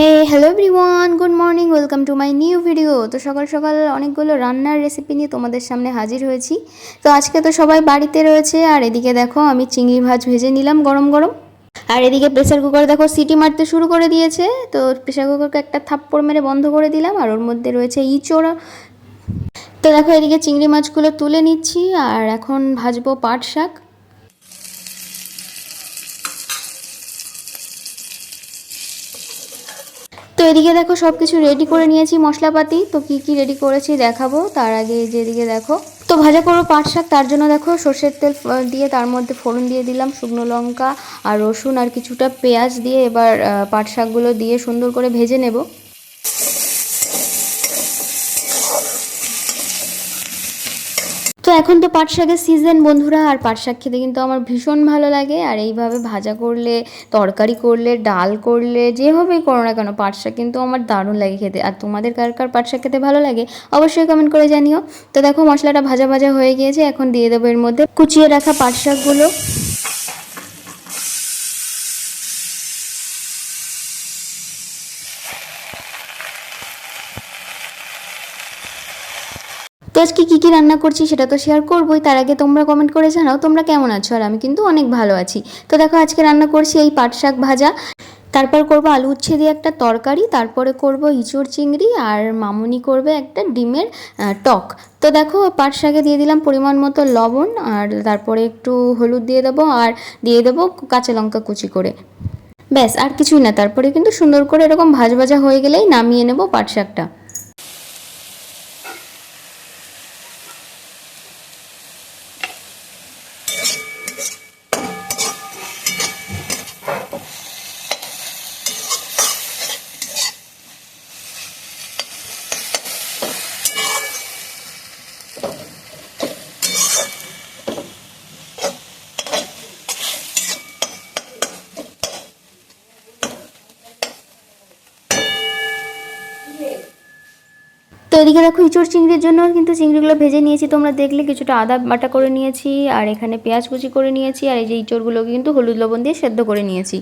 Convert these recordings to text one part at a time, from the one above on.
Hey hello everyone good morning welcome to my new video তো সকাল সকাল অনেকগুলো রান্নার রেসিপি নিয়ে তোমাদের সামনে হাজির হয়েছি। তো আজকে তো সবাই বাড়িতে রয়েছে, আর এদিকে দেখো আমি চিংড়ি ভাজ ভেজে নিলাম গরম গরম। আর এদিকে প্রেসার কুকার দেখো সিটি মারতে শুরু করে দিয়েছে। তো প্রেসার কুকারকে একটা থাপ্পড় মেরে বন্ধ করে দিলাম, আর ওর মধ্যে রয়েছে ইঁচড়। তো দেখো এদিকে চিংড়ি মাছগুলো তুলে নিচ্ছি, আর এখন ভাজবো পাট শাক। তো এদিকে দেখো সব কিছু রেডি করে নিয়েছি মশলাপাতি। তো কি কি রেডি করেছি দেখাবো। তার আগে যেদিকে দেখো। তো ভাজা করব পাট শাক, তার জন্য দেখো সর্ষের তেল দিয়ে তার মধ্যে ফোড়ন দিয়ে দিলাম, শুকনো লঙ্কা আর রসুন আর কিছুটা পেঁয়াজ দিয়ে এবার পাট শাকগুলো দিয়ে সুন্দর করে ভেজে নেব। এখন তো পাট শাকের সিজন বন্ধুরা, আর পাট শাক খেতে কিন্তু আমার ভীষণ ভালো লাগে। আর এইভাবে ভাজা করলে, তরকারি করলে, ডাল করলে, যেভাবেই করো না কেন পাট শাক কিন্তু আমার দারুণ লাগে খেতে। আর তোমাদের কার কার পাট শাক খেতে ভালো লাগে, অবশ্যই কমেন্ট করে জানিও। তো দেখো, মশলাটা ভাজা ভাজা হয়ে গিয়েছে, এখন দিয়ে দেবো এর মধ্যে কুচিয়ে রাখা পাট শাকগুলো আজকে কী কী রান্না করছি সেটা তো শেয়ার করবোই। তার আগে তোমরা কমেন্ট করে জানাও, তোমরা কেমন আছো? আর আমি কিন্তু অনেক ভালো আছি। তো দেখো, আজকে রান্না করছি এই পাট শাক ভাজা। তারপর করব আলু উচ্ছে দিয়ে একটা তরকারি, তারপরে করব ইঁচড় চিংড়ি, আর মামুনি করবে একটা ডিমের টক। তো দেখো, পাট শাকে দিয়ে দিলাম পরিমাণ মতো লবণ, আর তারপরে একটু হলুদ দিয়ে দেবো, আর দিয়ে দেবো কাঁচা লঙ্কা কুচি করে। ব্যাস, আর কিছুই না। তারপরে কিন্তু সুন্দর করে এরকম ভাজ ভাজা হয়ে গেলেই নামিয়ে নেব পাট শাকটা। এদিকে দেখো ইঁচড় চিংড়ির জন্য কিন্তু চিংড়িগুলো ভেজে নিয়েছি। তোমরা দেখলে কিছুটা আদা বাটা করে নিয়েছি, আর এখানে পেঁয়াজ কুচি করে নিয়েছি, আর এই যে ইঁচড়গুলোকে কিন্তু হলুদ লবণ দিয়ে সেদ্ধ করে নিয়েছি।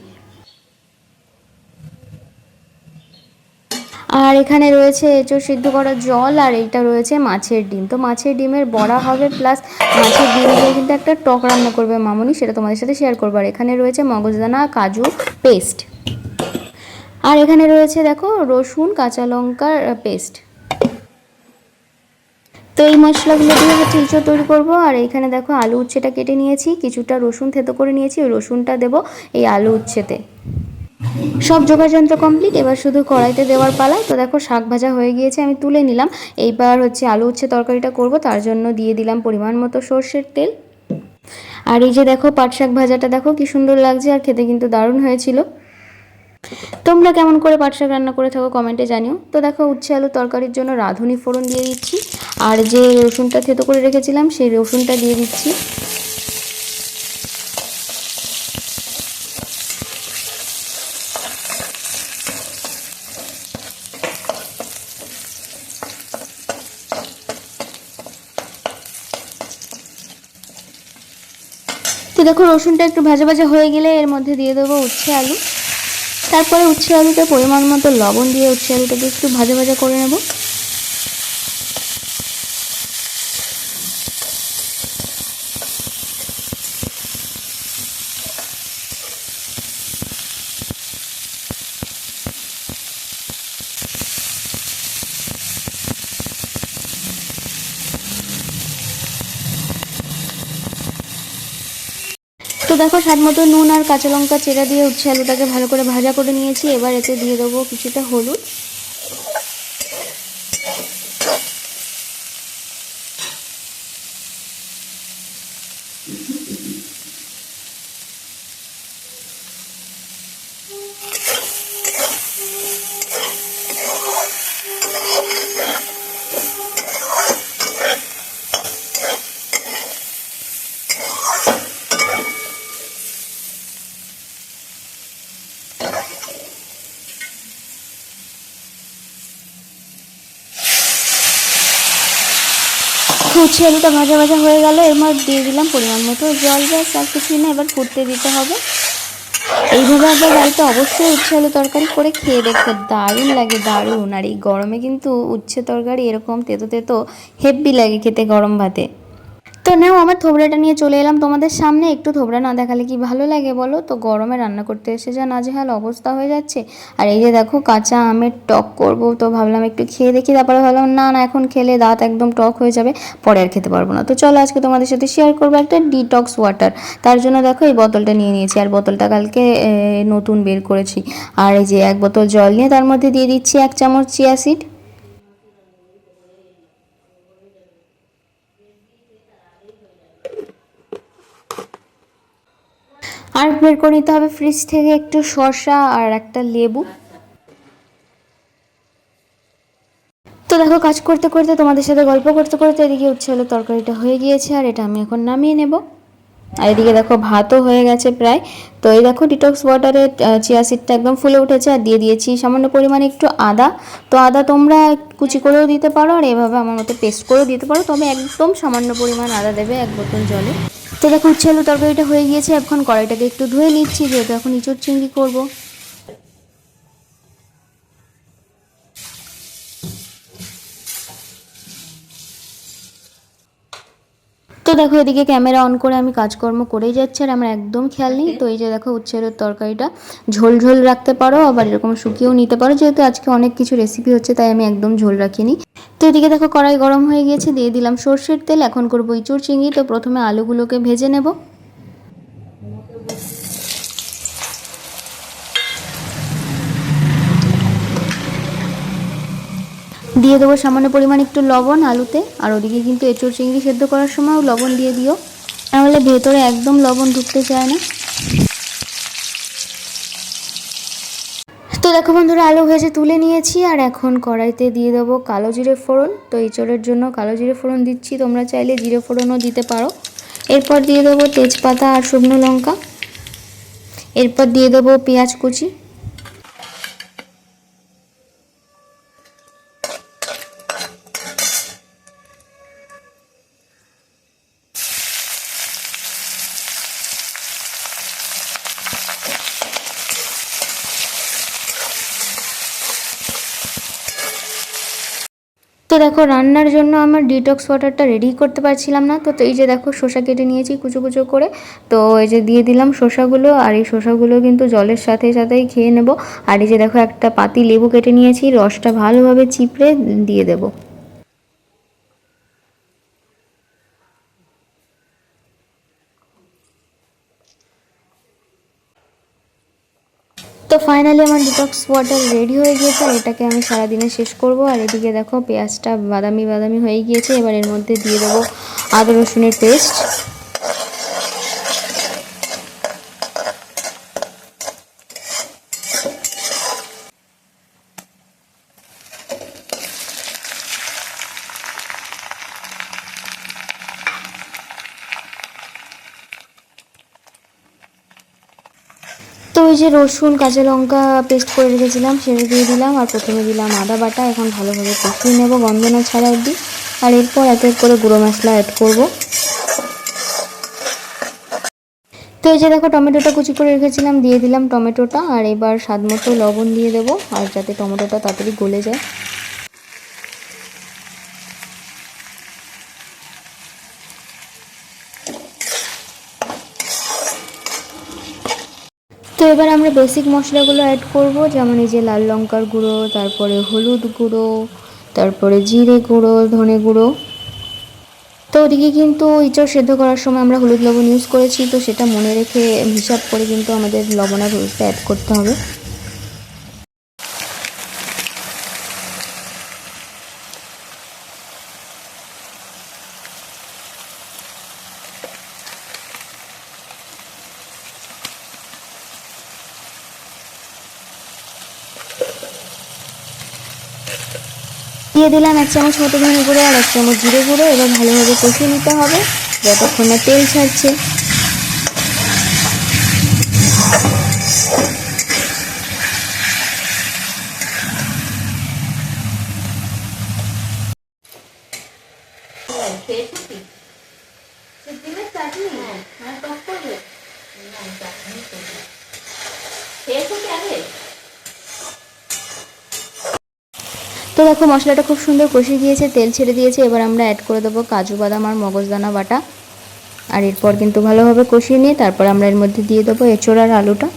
আর এখানে রয়েছে এঁচড় সিদ্ধ করা জল, আর এইটা রয়েছে মাছের ডিম। তো মাছের ডিমের বড়া হবে, প্লাস মাছের ডিম দিয়ে কিন্তু একটা টক রান্না করবে মামনি, সেটা তোমাদের সাথে শেয়ার করব। আর এখানে রয়েছে মগজদানা, কাজু পেস্ট আর এখানে রয়েছে দেখো রসুন, কাঁচা লঙ্কার পেস্ট তো এই মশলাগুলো দিয়ে হচ্ছে ইঁচড় তৈরি করব। আর এইখানে দেখো আলু উচ্ছেটা কেটে নিয়েছি, কিছুটা রসুন থেতো করে নিয়েছি, ওই রসুনটা দেবো এই আলু উচ্ছেতে। সব জোগাড় যন্ত্র কমপ্লিট এবার শুধু কড়াইতে দেওয়ার পালা। তো দেখো শাক ভাজা হয়ে গিয়েছে, আমি তুলে নিলাম। এইবার হচ্ছে আলু উচ্ছে তরকারিটা করব, তার জন্য দিয়ে দিলাম পরিমাণ মতো সর্ষের তেল। আর এই যে দেখো পাট শাক ভাজাটা, দেখো কি সুন্দর লাগছে, আর খেতে কিন্তু দারুণ হয়েছিল। তোমরা কেমন করে পাট শাক রান্না করে থাকো কমেন্টে জানিও। তো দেখো, উচ্ছে আলু তরকারির জন্য রাঁধুনি ফোড়ন দিয়ে দিচ্ছি। আর যে রসুনটা থেতো করে রেখেছিলাম, সেই রসুনটা দিয়ে দিচ্ছি। তো দেখো, রসুনটা একটু ভাজা ভাজা হয়ে গেলে এর মধ্যে দিয়ে দেবো উচ্ছে আলু। তারপরে উচ্ছে আলুটা পরিমাণ মতো লবণ দিয়ে উচ্ছে আলুটাকে একটু ভাজা ভাজা করে নেব। দেখো, স্বাদ মতো নুন আর কাঁচা লঙ্কা চেরা দিয়ে উচ্ছে আলুটাকে ভালো করে ভাজা করে নিয়েছি। এবার এতে দিয়ে দেবো কিছুটা হলুদ। উচ্ছে আলুটা ভাজা ভাজা হয়ে গেল মধ্যে দিয়ে দিলাম পরিমাণ মতো জল, ব্যাস আর কিছুই না, এবার ফুটতে দিতে হবে। এইভাবে আপনার বাড়িতে অবশ্যই উচ্ছে আলু তরকারি করে খেয়ে দেখো দারুণ লাগে, দারুণ। আর এই গরমে কিন্তু উচ্ছে তরকারি এরকম তেতো তেতো হেব্বি লাগে খেতে গরম ভাতে। তো নাও, আমার থোবড়াটা নিয়ে চলে এলাম তোমাদের সামনে। একটু থোবড়া না দেখালে কি ভালো লাগে বলো? তো গরমে রান্না করতে এসে যা নাজেহাল অবস্থা হয়ে যাচ্ছে। আর এই যে দেখো, কাঁচা আমের টক করব, তো ভাবলাম একটু খেয়ে দেখি। তারপরে ভাবলাম, না না, এখন খেলে দাঁত একদম টক হয়ে যাবে, পরে আর খেতে পারব না। তো চলো, আজকে তোমাদের সাথে শেয়ার করব একটা ডিটক্স ওয়াটার তার জন্য দেখো, এই বোতলটা নিয়ে নিয়েছি। আর বোতলটা কালকে নতুন বের করেছি। আর এই যে এক বোতল জল নিয়ে, তার মধ্যে দিয়ে দিচ্ছি এক চামচ চিয়া সিড। আর বের করে নিতে হবে ফ্রিজ থেকে একটু শসা আর একটা লেবু। তো দেখো, কাজ করতে করতে তোমাদের সাথে গল্প করতে করতে এদিকে উচ্ছে হলো তরকারিটা হয়ে গিয়েছে, আর এটা আমি এখন নামিয়ে নেব। আর এদিকে দেখো ভাতও হয়ে গেছে প্রায়। তো এই দেখো ডিটক্স ওয়াটারে চিয়া সিডটা একদম ফুলে উঠেছে আর দিয়ে দিয়েছি সামান্য পরিমাণে একটু আদা। তো আদা তোমরা কুচি করেও দিতে পারো আর এভাবে আমার মতো পেস্ট করেও দিতে পারো। তবে একদম সামান্য পরিমাণ আদা দেবে এক বোতল জলে। তো দেখো উচ্ছে আলু তরকারিটা হয়ে গিয়েছে, এখন কড়াইটাকে একটু ধুয়ে নিচ্ছি, যেহেতু এখন ইঁচড় চিংড়ি করব। তো দেখো এদিকে ক্যামেরা অন করে আমি কাজকর্ম করেই যাচ্ছি আর আমার একদম খেয়াল নেই। তো এই যে দেখো উচ্ছের তরকারিটা ঝোল ঝোল রাখতে পারো, আবার এরকম শুকিয়েও নিতে পারো। যেহেতু আজকে অনেক কিছু রেসিপি হচ্ছে, তাই আমি একদম ঝোল রাখিনি। তো এদিকে দেখো কড়াই গরম হয়ে গিয়েছে, দিয়ে দিলাম সর্ষের তেল। এখন করব ইঁচুর চিংড়ি। তো প্রথমে আলুগুলোকে ভেজে নেব। দিয়ে দেবো সামান্য পরিমাণ একটু লবণ আলুতে। আর ওদিকে কিন্তু এঁচড় চিংড়ি সেদ্ধ করার সময়ও লবণ দিয়ে দিও। তাহলে ভেতরে একদম লবণ ঢুকতে চায় না। তো দেখো বন্ধুরা, আলু ভেজে তুলে নিয়েছি, আর এখন কড়াইতে দিয়ে দেবো কালো জিরে ফোড়ন। তো এঁচড়ের জন্য কালো জিরে ফোড়ন দিচ্ছি, তোমরা চাইলে জিরে ফোড়নও দিতে পারো। এরপর দিয়ে দেবো তেজপাতা আর শুকনো লঙ্কা। এরপর দিয়ে দেবো পেঁয়াজ কুচি। তো দেখো, রান্নার জন্য আমার ডিটক্স ওয়াটারটা রেডি করতে পারছিলাম না। তো এই যে দেখো, শসা কেটে নিয়েছি কুচো কুচো করে। তো, এই যে দিয়ে দিলাম শসাগুলো, আর এই শসাগুলো কিন্তু জলের সাথে সাথেই খেয়ে নেব। আর এই যে দেখো, একটা পাতি লেবু কেটে নিয়েছি, রসটা ভালোভাবে চিপড়ে দিয়ে দেবো তো ফাইনালি আমার ডিটক্স ওয়াটার রেডি হয়ে গিয়েছে, আর এটাকে আমি সারাদিনে শেষ করব। আর এদিকে দেখো, পেঁয়াজটা বাদামি বাদামি হয়ে গিয়েছে, এবার এর মধ্যে দিয়ে দেবো আদা রসুনের পেস্ট যে রসুন, কাঁচা লঙ্কা পেস্ট করে রেখেছিলাম, সেটা দিয়ে দিলাম, আর প্রথমে দিলাম আদা বাটা। এখন ভালোভাবে কষিয়ে নেব গন্ধনা ছাড়া অবধি। আর এরপর এক এক করে গুঁড়ো মশলা অ্যাড করব। তো এই যে দেখো, টমেটোটা কুচি করে রেখেছিলাম, দিয়ে দিলাম টমেটোটা, আর এবার স্বাদ মতো লবণ দিয়ে দেবো, আর যাতে টমেটোটা তাড়াতাড়ি গলে যায়। এবার আমরা বেসিক মশলাগুলো অ্যাড করব, যেমন এই যে লাল লঙ্কার গুঁড়ো, তারপরে হলুদ গুঁড়ো, তারপরে জিরে গুঁড়ো, ধনে গুঁড়ো। তো ওদিকে কিন্তু ইঁচড় সেদ্ধ করার সময় আমরা হলুদ লবণ ইউজ করেছি, তো সেটা মনে রেখে হিসাব করে কিন্তু আমাদের লবণ আর হলুদটা অ্যাড করতে হবে। দিয়ে দিলাম এক চামচ মতো ধনে গুঁড়ো আর এক চামচ জিরে গুঁড়ো এবার ভালোভাবে কষিয়ে নিতে হবে। যতক্ষণ না তেল ছাড়ছে। দেখো, মশলাটা খুব সুন্দর কষে গিয়েছে, তেল ছেড়ে দিয়েছে। এবার আমরা অ্যাড করে দেবো কাজু, বাদাম আর মগজদানা বাটা। আর এরপর কিন্তু ভালোভাবে কষিয়ে নিয়ে তারপর আমরা এর মধ্যে দিয়ে দেবো এঁচোড় আর আলুটা।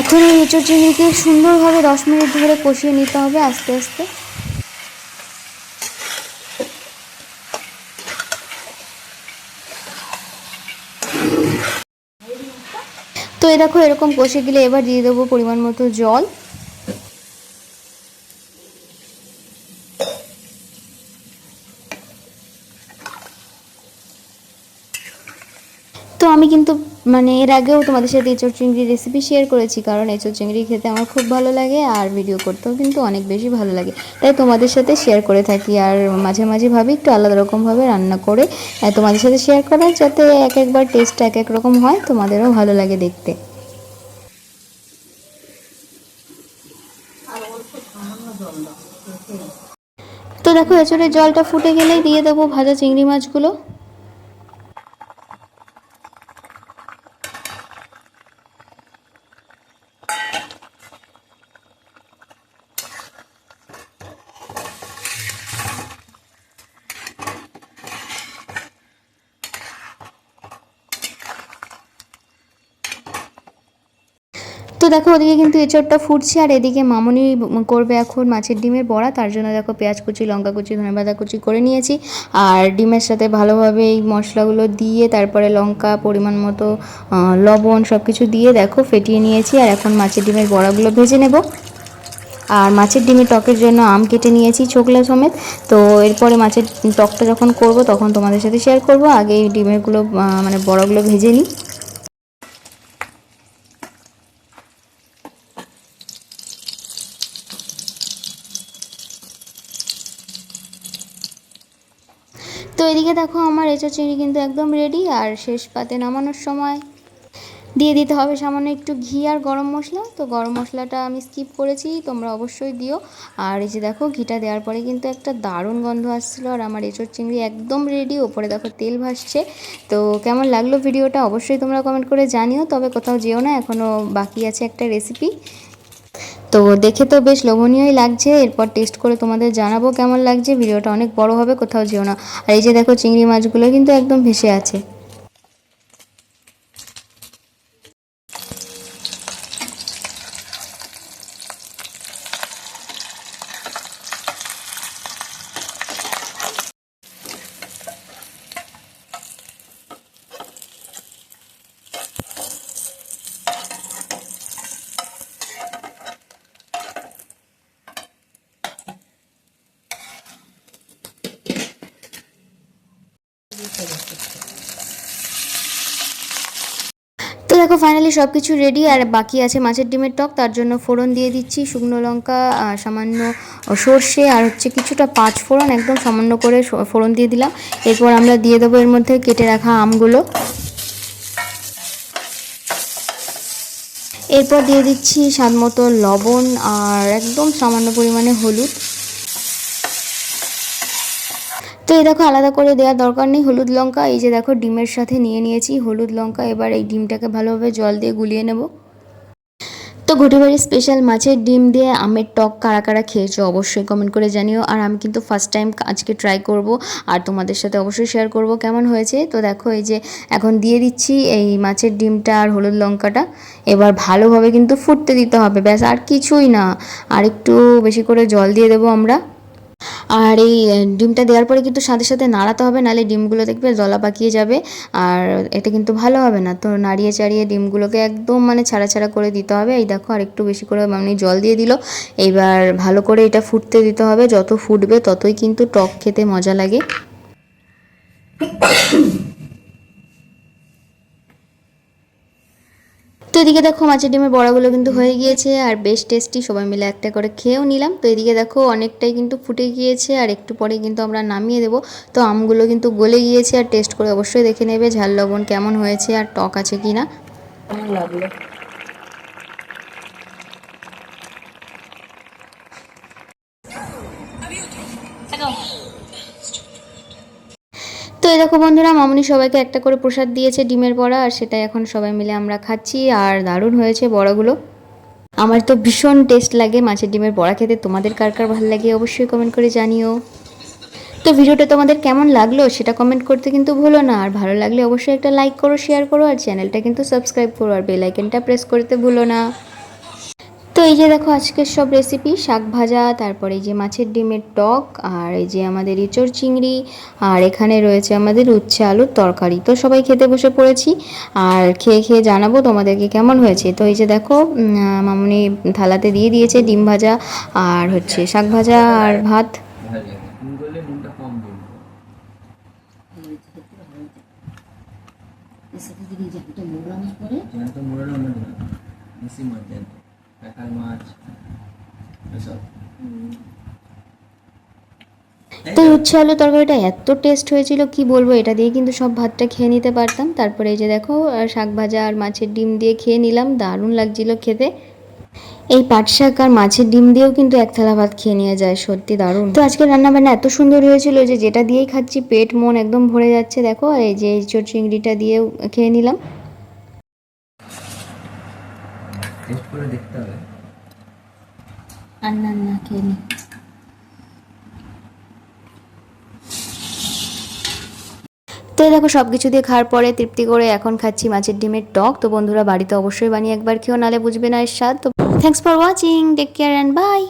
এখন এই এঁচোড় চিংড়িকে সুন্দরভাবে দশ মিনিট ধরে কষিয়ে নিতে হবে আস্তে আস্তে। তো এ দেখো এরকম কষে গেলে এবার দিয়ে দেবো পরিমাণ মতো জল। তো আমি কিন্তু মানে এর আগেও তোমাদের সাথে এঁচড় চিংড়ির রেসিপি শেয়ার করেছি, কারণ এঁচড় চিংড়ি খেতে আমার খুব ভালো লাগে আর ভিডিও করতেও কিন্তু অনেক বেশি ভালো লাগে। তাই তোমাদের সাথে শেয়ার করে থাকি আর মাঝে মাঝে ভাবি একটু আলাদা রকমভাবে রান্না করে তোমাদের সাথে শেয়ার করা যাতে এক একবার টেস্ট এক এক রকম হয়, তোমাদেরও ভালো লাগে দেখতে। তো দেখো এঁচড়ের জলটা ফুটে গেলেই দিয়ে দেবো ভাজা চিংড়ি মাছগুলো। দেখো, ওদিকে কিন্তু এঁচড়টা ফুটছে আর এদিকে মামনি করবে এখন মাছের ডিমের বড়া। তার জন্য দেখো পেঁয়াজ কুচি, লঙ্কা কুচি, ধনে পাতা কুচি করে নিয়েছি। আর ডিমের সাথে ভালোভাবে এই মশলাগুলো দিয়ে, তারপরে লঙ্কা, পরিমাণ মতো লবণ সব কিছু দিয়ে দেখো ফেটিয়ে নিয়েছি। আর এখন মাছের ডিমের বড়াগুলো ভেজে নেব। আর মাছের ডিমের টকের জন্য আম কেটে নিয়েছি ছোকলা সমেত। তো এরপরে মাছের টকটা যখন করব, তখন তোমাদের সাথে শেয়ার করব। আগে এই ডিমেরগুলো মানে বড়াগুলো ভেজে নিই তো এদিকে দেখো আমার এঁচো চিংড়ি কিন্তু একদম রেডি আর শেষ পাতে নামানোর সময়। দিয়ে দিতে হবে সামান্য একটু ঘি আর গরম মশলা। তো গরম মশলাটা আমি স্কিপ করেছি, তোমরা অবশ্যই দিও। আর এই যে দেখো, ঘিটা দেওয়ার পরে কিন্তু একটা দারুণ গন্ধ আসছিল আর আমার এঁচোর চিংড়ি একদম রেডি ওপরে দেখো তেল ভাসছে। তো কেমন লাগল ভিডিওটা অবশ্যই তোমরা কমেন্ট করে জানিও। তবে কোথাও যেও না এখনও বাকি আছে একটা রেসিপি তো দেখে তো বেশ লোভনীয়ই লাগছে। এরপর টেস্ট করে তোমাদের জানাব কেমন লাগছে। ভিডিওটা অনেক বড় হবে, কোথাও যেও না। আর এই যে দেখো চিংড়ি মাছগুলো কিন্তু একদম ভেসে আছে। দেখো ফাইনালি সব কিছু রেডি আর বাকি আছে মাছের ডিমের টক। তার জন্য ফোড়ন দিয়ে দিচ্ছি, শুকনো লঙ্কা সামান্য সর্ষে আর হচ্ছে কিছুটা পাঁচ ফোড়ন, একদম সামান্য করে ফোড়ন দিয়ে দিলাম। এরপর আমরা দিয়ে দেবো এর মধ্যে কেটে রাখা আমগুলো। এরপর দিয়ে দিচ্ছি স্বাদ মতো লবণ আর একদম সামান্য পরিমাণে হলুদ। তো এই দেখো আলাদা করে দেওয়ার দরকার নেই। হলুদ লঙ্কা, এই যে দেখো ডিমের সাথে নিয়ে নিয়েছি। হলুদ লঙ্কা, এবার এই ডিমটাকে ভালোভাবে জল দিয়ে গুলিয়ে নেব। তো ঘটিবাড়ির স্পেশাল মাছের ডিম দিয়ে আমের টক কারা কারা খেয়েছো অবশ্যই কমেন্ট করে জানিও। আর আমি কিন্তু ফার্স্ট টাইম আজকে ট্রাই করব, আর তোমাদের সাথে অবশ্যই শেয়ার করব কেমন হয়েছে। তো দেখো এই যে এখন দিয়ে দিচ্ছি এই মাছের ডিমটা আর হলুদ লঙ্কাটা। এবার ভালোভাবে কিন্তু ফুটতে দিতে হবে, ব্যাস আর কিছুই না। আর একটু বেশি করে জল দিয়ে দেবো আমরা। আর এই ডিমটা দেওয়ার পরে কিন্তু সাথে সাথে নাড়াতে হবে, নাহলে ডিমগুলো দেখবে জলা পাকিয়ে যাবে আর এটা কিন্তু ভালো হবে না। তো নাড়িয়ে চাড়িয়ে ডিমগুলোকে একদম মানে ছাড়া ছাড়া করে দিতে হবে। এই দেখো আর একটু বেশি করে মানে জল দিয়ে দিল। এইবার ভালো করে এটা ফুটতে দিতে হবে। যত ফুটবে ততই কিন্তু টক খেতে মজা লাগে। তো এদিকে দেখো মাছের ডিমের বড়াগুলো কিন্তু হয়ে গিয়েছে আর বেশ টেস্টি সবাই মিলে একটা করে খেয়েও নিলাম। তো এদিকে দেখো অনেকটাই কিন্তু ফুটে গিয়েছে আর একটু পরে কিন্তু আমরা নামিয়ে দেবো। তো আমগুলো কিন্তু গলে গিয়েছে আর টেস্ট করে অবশ্যই দেখে নেবে। ঝাল, লবণ কেমন হয়েছে আর টক আছে কি না লাগল? এই দেখো বন্ধুরা, মামনি সবাইকে একটা করে প্রসাদ দিয়েছে ডিমের বড়া, আর সেটা এখন সবাই মিলে আমরা খাচ্ছি, আর দারুণ হয়েছে বড়াগুলো। আমার তো ভীষণ টেস্ট লাগে মাছের ডিমের বড়া খেতে। তোমাদের কার কার ভালো লাগে অবশ্যই কমেন্ট করে জানিও। তো ভিডিওটা তোমাদের কেমন লাগল সেটা কমেন্ট করতে কিন্তু ভুলো না, আর ভালো লাগলে অবশ্যই একটা লাইক করো শেয়ার করো, আর চ্যানেলটা কিন্তু সাবস্ক্রাইব করো, আর বেল আইকনটা প্রেস করতে ভুলো না। তো এই যে দেখো আজকের সব রেসিপি শাক ভাজা তারপরে এই যে মাছের ডিমের টক আর এই যে আমাদের ইঁচড় চিংড়ি আর এখানে রয়েছে আমাদের উচ্ছে আলুর তরকারি। তো সবাই খেতে বসে পড়েছি আর খেয়ে খেয়ে জানাব তোমাদেরকে কেমন হয়েছে। তো এই যে দেখো মামুনি থালাতে দিয়ে দিয়েছে ডিম ভাজা আর হচ্ছে শাক ভাজা আর ভাত। ভালো মোগলা মাছ এসব। তো উচ্ছে আলু তরকারিটা এত টেস্ট হয়েছিল কি বলব? এটা দিয়ে কিন্তু সব ভাতটা খেয়ে নিতে পারতাম। তারপরে এই যে দেখো শাক ভাজা আর মাছের ডিম দিয়ে খেয়ে নিলাম দারুণ লাগছিল খেতে। এই পাট শাক আর মাছের ডিম দিয়েও কিন্তু এক থালা ভাত খেয়ে নিয়ে যায় সত্যি দারুণ। তো আজকে রান্না বান্না এত সুন্দর হয়েছিল যে যেটা দিয়েই খাচ্ছি পেট মন একদম ভরে যাচ্ছে দেখো। এই যে এঁচোড় চিংড়িটা দিয়েও খেয়ে নিলাম। টেস্ট করে দেখতে হবে। আর না kini. তো দেখো সব কিছু দিয়ে খাওয়ার পরে তৃপ্তি করে এখন খাচ্ছি মাছের ডিমের টক। তো বন্ধুরা, বাড়িতে অবশ্যই বানিয়ে একবার খেয়েও নালে বুঝবে না এর স্বাদ। তো thanks for watching take care and bye